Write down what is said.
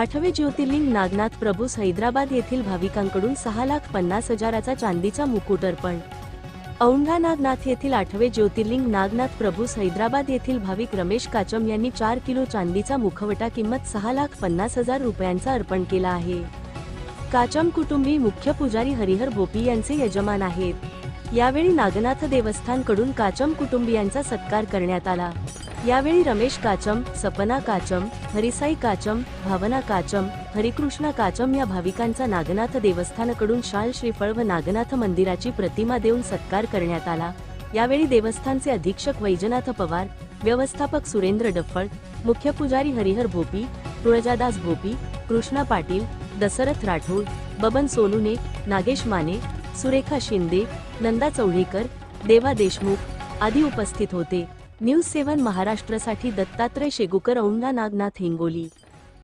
आठवे ज्योतिर्लिंग नागनाथ प्रभूस हैदराबाद येथील भाविकांकडून सहा लाख पन्नास हजाराचा चांदीचा मुकुट अर्पण. औंढा नागनाथ येथील आठवे ज्योतिर्लिंग नागनाथ प्रभूस हैदराबाद येथील भाविक रमेश काचम यांनी चार किलो चांदीचा मुखवटा किंमत सहा लाख पन्नास हजार रुपयांचा अर्पण केला आहे. काचम कुटुंबी मुख्य पुजारी हरिहर बोपी यांचे यजमान आहेत. यावेळी नागनाथ देवस्थानकडून काचम कुटुंबियांचा सत्कार करण्यात आला. यावेळी रमेश काचम सपना काचम हरिसाई काचम भावना काचम हरिकृष्ण काचम या भाविकांचा नागनाथ देवस्थानकडून शाल श्रीफळ व नागनाथ मंदिराची प्रतिमा देऊन सत्कार करण्यात आला. यावेळी देवस्थानचे अधीक्षक वैजनाथ पवार व्यवस्थापक सुरेंद्र डफळ मुख्य पुजारी हरिहर भोपी तुळजादास भोपी कृष्णा पाटील दशरथ राठोड बबन सोनुने नागेश माने सुरेखा शिंदे नंदा चौढेकर देवा देशमुख आदी उपस्थित होते. न्यूज सेवन महाराष्ट्रासाठी दत्तात्रय शेगुकर औंढा नागनाथ हिंगोली.